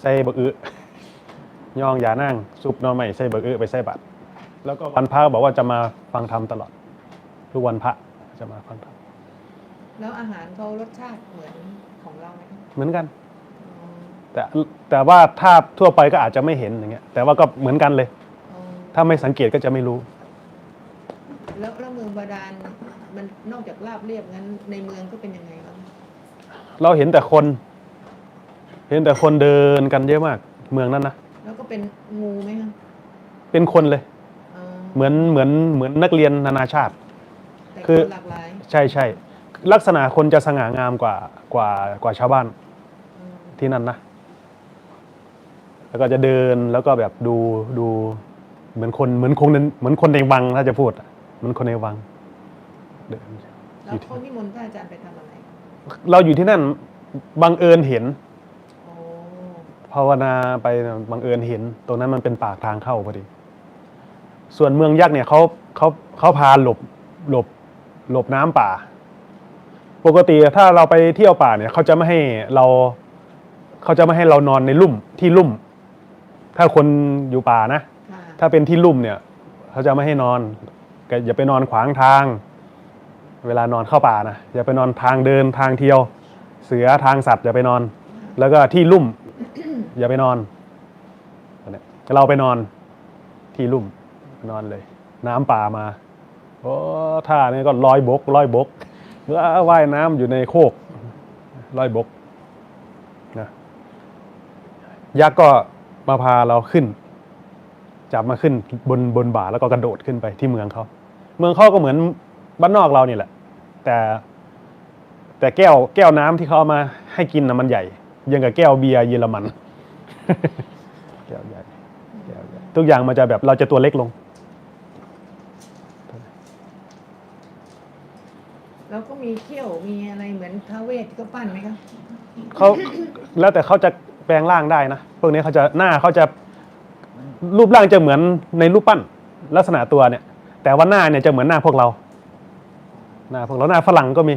ใส่บักอึย่องยานั่งซุปหน่อไม้ใส่บักอึไปใส่บัตรแล้วก็วันพระบอกว่าจะมาฟังธรรมตลอด ทุกวันพระจะมาฟังธรรมแล้วอาหารเขารสชาติเหมือนของเราไหมคะเหมือนกันอ๋อแต่แต่ว่าถ้าทั่วไปก็อาจจะไม่เห็นอย่างเงี้ย แต่ว่าก็เหมือนกันเลยอ๋อถ้าไม่สังเกตก็จะไม่รู้ แล้วแล้วเมืองบาดาลมันนอกจากราบเรียบงั้นในเมืองก็เป็นยังไงบ้างเราเห็นแต่คน เห็นแต่คนเดินกันเยอะมาก เมืองนั้นนะแล้วก็เป็นงูไหมคะเป็นคนเลย อ๋อเหมือนเหมือนเหมือนนักเรียนนานาชาติ แต่คือคนหลากหลายใช่ใช่ลักษณะคนจะสง่างามกว่ากว่ากว่าชาวบ้านอืมที่นั่นนะ แล้วก็จะเดินแล้วก็แบบดูดูเหมือนคนเหมือนคงเหมือนคนในวังถ้าจะพูดอะเหมือนคนในวังเดิน แล้วเขานิมนต์พระอาจารย์ไปทำอะไรเราอยู่ที่นั่นบังเอิญเห็นโอ้ ภาวนาไปบังเอิญเห็น ตรงนั้นมันเป็นปากทางเข้าพอดี ส่วนเมืองยักษ์เนี่ยเขาเขาเขาพาหลบหลบหลบน้ำป่า ปกติถ้าเราไปเที่ยวป่าเนี่ยเขาจะไม่ให้เราเขาจะไม่ให้เรานอนในลุ่มที่ลุ่ม ถ้าคนอยู่ป่านะค่ะถ้าเป็นที่ลุ่มเนี่ยเขาจะไม่ให้นอนก็อย่าไปนอนขวางทาง เวลานอนเข้าป่านะอย่าไปนอนทางเดินทางเที่ยว เสือทางสัตว์อย่าไปนอน แล้วก็ที่ลุ่ม อย่าไปนอนเนี่ยเราไปนอนที่ลุ่มนอนเลย น้ำป่ามาโอ้ท่านี่ก็ลอยบกลอยบกว้าว่ายน้ำอยู่ในโคกลอยบกนะยักษ์ก็มาพาเราขึ้น จับมาขึ้นบนบนบ่าแล้วก็กระโดดขึ้นไปที่เมืองเขาเมืองเขาก็เหมือนบ้านนอกเรานี่แหละ แต่แต่แก้วแก้วน้ำที่เขาเอามาให้กินนะมันใหญ่ยังกับแก้วเบียร์เยอรมัน แก้วใหญ่แก้วใหญ่ทุกอย่างมันจะแบบเราจะตัวเล็กลง แล้วก็มีเขี้ยวมีอะไรเหมือนท้าวเวทที่เขาปั้นไหมคะเขาแล้วแต่เขาจะแปลงร่างได้นะพวกนี้เขาจะหน้าเขาจะรูปร่างจะเหมือนในรูปปั้น ลักษณะตัวเนี่ย แต่ว่าหน้าเนี่ยจะเหมือนหน้าพวกเรา หน้าพวกเราหน้าฝรั่งก็มี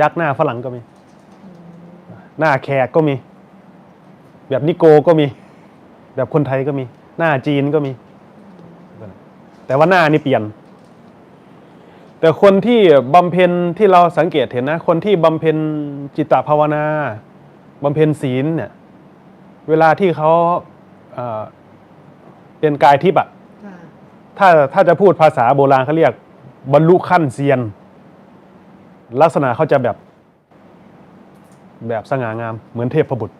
ยักษ์หน้าฝรั่งก็มี หน้าแขกก็มี แบบนิโกก็มี แบบคนไทยก็มี หน้าจีนก็มี แต่ว่าหน้านี่เปลี่ยน แต่คนที่บำเพ็ญที่เราสังเกตเห็นนะ คนที่บำเพ็ญจิตตภาวนาบำเพ็ญศีลเนี่ย เวลาที่เขาเเป็นกายทิพย์อะถ้าถ้าจะพูดภาษาโบราณเขาเรียก บรรลุขั้นเซียน ลักษณะเขาจะแบบ แบบสง่างามเหมือนเทพบุตร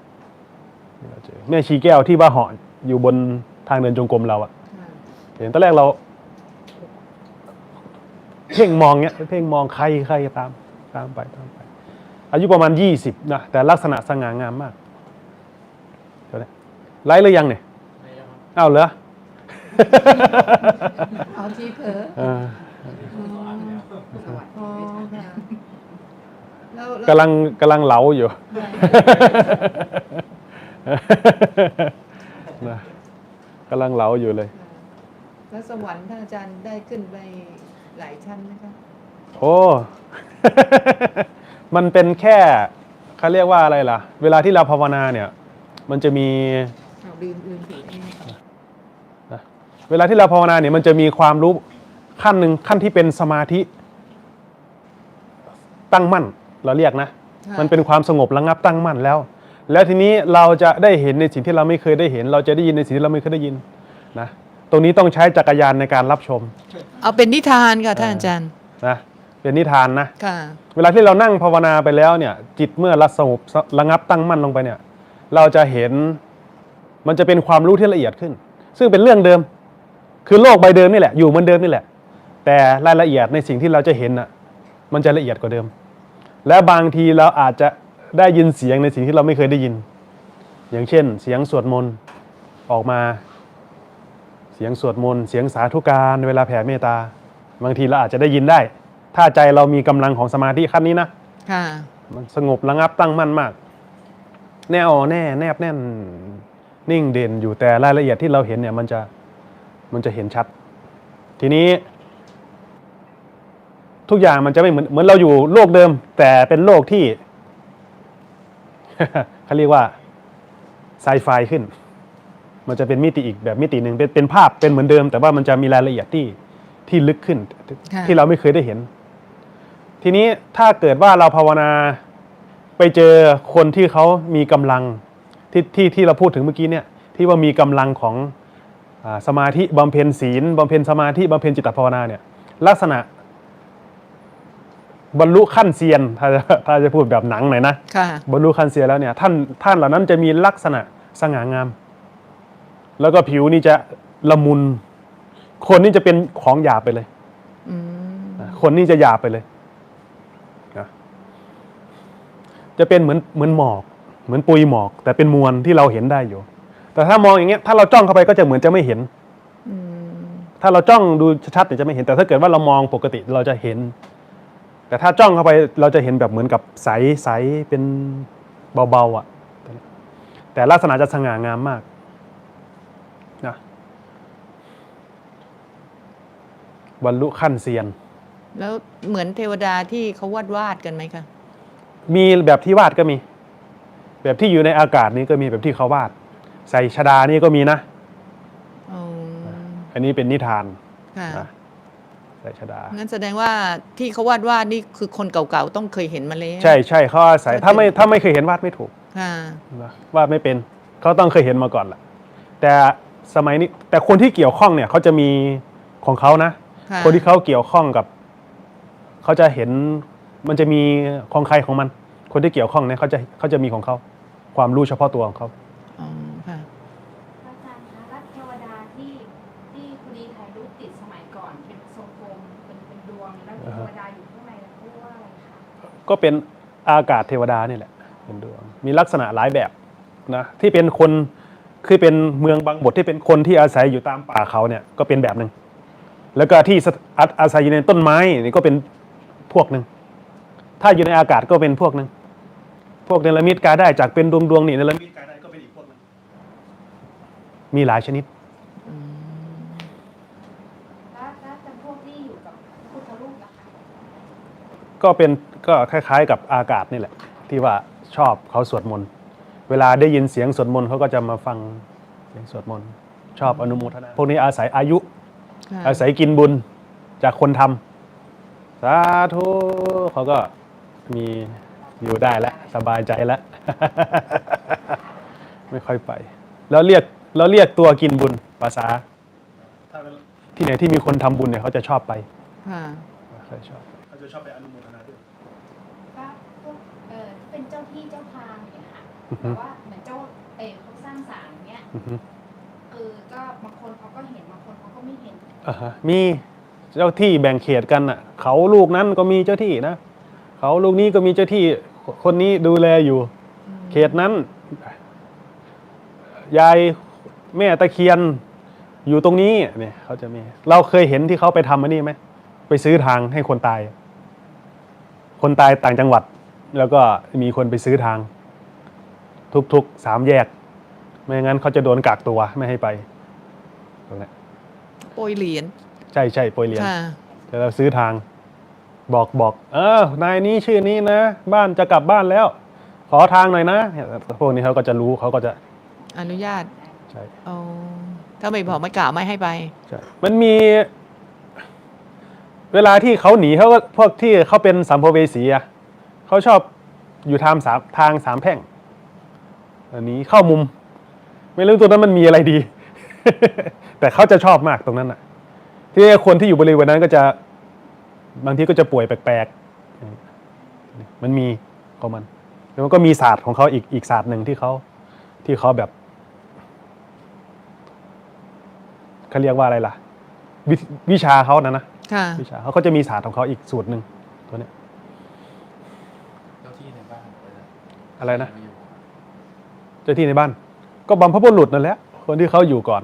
แม่ชีแก้วที่ว่าเหาะอยู่บนทางเดินจงกรมเราอะค่ะเห็นตอนแรกเรา เพ่งมองเนี้ยเพ่งมองใครใครตามตามไปตามไป อายุประมาณยี่สิบนะแต่ลักษณะสง่างามมากเดี๋ยวนะไล่หรือยังเนี่ยอ้าวเหรอเอาทีเผลอเอออ๋อค่ะแล้วแวกำลังกำลังเหลาอยู่ นะกำลังเหลาอยู่เลย แล้วสวรรค์ท่านอาจารย์ได้ขึ้นไปหลายชั้นไหมคะโอ้ มันเป็นแค่เขาเรียกว่าอะไรล่ะ เวลาที่เราภาวนาเนี่ย มันจะมีเอาลืมลืมผิดนี่นะเวลาที่เราภาวนาเนี่ยมันจะมีความรู้ขั้นหนึ่งขั้นที่เป็นสมาธิ ตั้งมั่น เราเรียกนะค่ะมันเป็นความสงบระงับตั้งมั่นแล้ว แล้วทีนี้เราจะได้เห็นในสิ่งที่เราไม่เคยได้เห็น เราจะได้ยินในสิ่งที่เราไม่เคยได้ยินนะตรงนี้ต้องใช้จักรยานในการรับชม เอาเป็นนิทานค่ะท่านอาจารย์นะเป็นนิทานนะค่ะ เวลาที่เรานั่งภาวนาไปแล้วเนี่ย จิตเมื่อระสงบระงับตั้งมั่นลงไปเนี่ย เราจะเห็นมันจะเป็นความรู้ที่ละเอียดขึ้น ซึ่งเป็นเรื่องเดิม คือโลกใบเดิมนี่แหละอยู่เหมือนเดิมนี่แหละ แต่รายละเอียดในสิ่งที่เราจะเห็นน่ะมันจะละเอียดกว่าเดิม และบางทีเราอาจจะ ได้ยินเสียงในสิ่งที่เราไม่เคยได้ยิน อย่างเช่น เสียงสวดมนต์ออกมา เสียงสวดมนต์เสียงสาธุการเวลาแผ่เมตตา บางทีเราอาจจะได้ยินได้ ถ้าใจเรามีกำลังของสมาธิขั้นนี้นะค่ะมันสงบระงับตั้งมั่นมาก แน่วแน่แนบแน่นนิ่งเด่นอยู่แต่รายละเอียดที่เราเห็นเนี่ยมันจะมันจะเห็นชัด ทีนี้ ทุกอย่างมันจะไม่เหมือนเหมือนเราอยู่โลกเดิม แต่เป็นโลกที่ เขาเรียกว่าไซไฟขึ้น มันจะเป็นมิติอีกแบบมิติหนึ่งเป็นเป็นภาพเป็นเหมือนเดิม แต่ว่ามันจะมีรายละเอียดที่ที่ลึกขึ้นค่ะที่เราไม่เคยได้เห็น ทีนี้ถ้าเกิดว่าเราภาวนาไปเจอคนที่เขามีกำลังที่ที่ที่เราพูดถึงเมื่อกี้เนี่ย ที่ว่ามีกำลังของอาสมาธิบำเพ็ญศีลบำเพ็ญสมาธิบำเพ็ญจิตภาวนาเนี่ยลักษณะ บรรลุขั้นเซียนถ้าจะถ้าจะพูดแบบหนังหน่อยนะค่ะ บรรลุขั้นเซียนแล้วเนี่ยท่านท่านเหล่านั้นจะมีลักษณะสง่างาม แล้วก็ผิวนี่จะละมุน คนนี่จะเป็นของหยาบไปเลยอืมนะคนนี่จะหยาบไปเลยนะจะเป็นเหมือนเหมือนหมอก เหมือนปุยหมอก แต่เป็นมวลที่เราเห็นได้อยู่ แต่ถ้ามองอย่างเงี้ยถ้าเราจ้องเข้าไปก็จะเหมือนจะไม่เห็น อืมถ้าเราจ้องดูชัดๆเนี่ยจะไม่เห็นแต่ถ้าเกิดว่าเรามองปกติเราจะเห็น แต่ถ้าจ้องเข้าไปเราจะเห็นแบบเหมือนกับใสใสเป็นเบาๆอะ แต่ลักษณะจะสง่างามมากนะบรรลุขั้นเซียน แล้วเหมือนเทวดาที่เขาวาดวาดกันไหมคะ มีแบบที่วาดก็มี แบบที่อยู่ในอากาศนี้ก็มีแบบที่เขาวาด ใส่ชดานี่ก็มีนะอ๋ออันนี้เป็นนิทานค่ะ นะ ใส่ชดา งั้นแสดงว่าที่เขาวาดวาดนี่คือคนเก่าๆต้องเคยเห็นมาแล้วใช่ใช่เขาอาศัยถ้าไม่ถ้าไม่เคยเห็นวาดไม่ถูกค่ะ นะวาดไม่เป็นเขาต้องเคยเห็นมาก่อนแหละแต่สมัยนี้แต่คนที่เกี่ยวข้องเนี่ยเขาจะมีของเขานะ ค่ะคนที่เขาเกี่ยวข้องกับเขาจะเห็นมันจะมีของใครของมัน คนที่เกี่ยวข้องเนี่ยเขาจะเขาจะมีของเขาความรู้เฉพาะตัวของเขา ก็เป็นอากาศเทวดานี่แหละเป็นดวงมีลักษณะหลายแบบนะที่เป็นคนคือเป็นเมืองบางบทที่เป็นคนที่อาศัยอยู่ตามป่าเขาเนี่ยก็เป็นแบบหนึ่งแล้วก็ที่อาอาศัยอยู่ในต้นไม้นี่ก็เป็นพวกหนึ่งถ้าอยู่ในอากาศก็เป็นพวกหนึ่งพวกเนรมิตกายได้จากเป็นดวงดวงๆนี่เนรมิตกายได้ก็เป็นอีกพวกหนึ่งมีหลายชนิดอืมแล้วแล้วจำพวกที่อยู่กับพุทธรูปล่ะคะ ก็เป็นก็คล้ายๆ กับอากาศนี่แหละ ที่ว่าชอบเขาสวดมนต์เวลาได้ยินเสียงสวดมนต์เขาก็จะมาฟังเสียงสวดมนต์ชอบอนุโมทนาพวกนี้อาศัยอายุค่ะอาศัยกินบุญจากคนทำสาธุเขาก็มีอยู่ได้แล้วสบายใจแล้ว ไม่ค่อยไป แล้วเรียกแล้วเรียกตัวกินบุญภาษา ที่ไหนที่มีคนทำบุญเนี่ยเขาจะชอบไปค่ะเขาจะชอบเขาจะชอบไปอนุโมทนาด้วย ก็พวกเออที่เป็นเจ้าที่เจ้าทางเนี่ยค่ะ อือฮึ แต่ว่าเหมือนเจ้าเออเขาสร้างศาลเนี้ยอือฮึเออก็บางคนเขาก็เห็นบางคนเขาก็ไม่เห็น อ่าฮะมีเจ้าที่แบ่งเขตกันอะ เขาลูกนั้นก็มีเจ้าที่นะ เขาลูกนี้ก็มีเจ้าที่คนนี้ดูแลอยู่ เขตนั้น ยายแม่ตะเคียนอยู่ตรงนี้เนี่ยเขาจะมี เราเคยเห็นที่เขาไปทำอันนี้ไหมไปซื้อทางให้คนตาย คนตายต่างจังหวัด แล้วก็มีคนไปซื้อทาง ทุกๆสามแยก ไม่งั้นเขาจะโดนกักตัวไม่ให้ไปตรงเนี้ยโปรยเหรียญใช่ใช่โปรยเหรียญค่ะ แต่เราซื้อทาง บอกบอกเออนายนี้ชื่อนี้นะ บ้านจะกลับบ้านแล้ว ขอทางหน่อยนะเนี่ยพวกนี้เขาก็จะรู้เขาก็จะอนุญาตใช่ เอาถ้าไม่บอกไม่กล่าวไม่ให้ไปใช่มันมี เวลาที่เขาหนีเขาก็พวกที่เขาเป็นสัมภเวสีอะเขาชอบอยู่ทางสามทางสามแพร่ง อันนี้เข้ามุม ไม่รู้ตัวนั้นมันมีอะไรดี แต่เขาจะชอบมากตรงนั้นอะที่คนที่อยู่บริเวณนั้นก็จะบางทีก็จะป่วยแปลกๆ มันมีของมัน แล้วมันก็มีศาสตร์ของเขาอีกอีกศาสตร์หนึ่งที่เขาที่เขาแบบเขาเรียกว่าอะไรล่ะววิชาเขานะนะค่ะวิชาเขาก็จะมีศาสตร์ของเขาอีกสูตรหนึ่งตัวเนี้ยเจ้าที่ในบ้านเวลาอะไรนะม่อยู่ เจ้าที่ในบ้าน ก็บรรพบุรุษนั่นแหละคนที่เขาอยู่ก่อน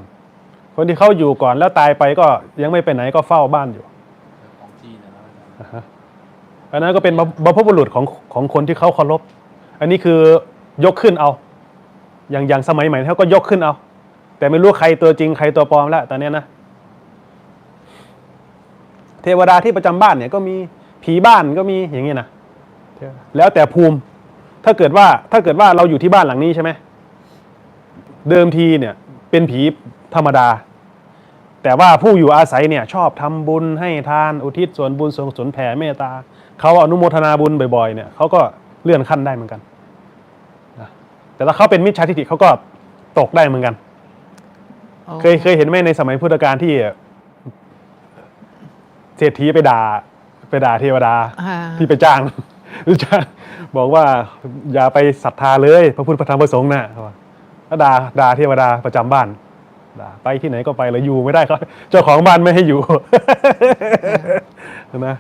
คนที่เขาอยู่ก่อนแล้วตายไปก็ยังไม่ไปไหนก็เฝ้าบ้านอยู่เจ้าของที่นะนะอาจารย์อ่าฮะอันนั้นก็เป็นบรรพบุรุษของของคนที่เขาเคารพ อันนี้คือยกขึ้นเอา อย่างอย่างสมัยใหม่เขาก็ยกขึ้นเอา แต่ไม่รู้ใครตัวจริงใครตัวปลอมแล้วตอนเนี้ยนะ เทวดาที่ประจำบ้านเนี่ยก็มีผีบ้านก็มีอย่างนี้นะ แล้วแต่ภูมิ ถ้าเกิดว่าถ้าเกิดว่าเราอยู่ที่บ้านหลังนี้ใช่ไหม เดิมทีเนี่ยเป็นผีธรรมดา แต่ว่าผู้อยู่อาศัยเนี่ยชอบทำบุญให้ทานอุทิศส่วนบุญส่วนกุศลแผ่เมตตาเขาอนุโมทนาบุญบ่อยๆเนี่ยเขาก็เลื่อนขั้นได้เหมือนกันนะแต่ถ้าเขาเป็นมิจฉาทิฏฐิเขาก็ตกได้เหมือนกันอ๋อเคยเคยเห็นไหมในสมัยพุทธกาลที่เศรษฐีไปด่าไปด่าเทวดาอ่าที่ไปจ้างจ้างบอกว่าอย่าไปศรัทธาเลย พระพุทธพระธรรมพระสงฆ์นะเขาว่า แล้วด่าด่าเทวดาประจำบ้านด่าไปที่ไหนก็ไปเลยอยู่ไม่ได้เขาเจ้าของบ้านไม่ให้อยู่นะ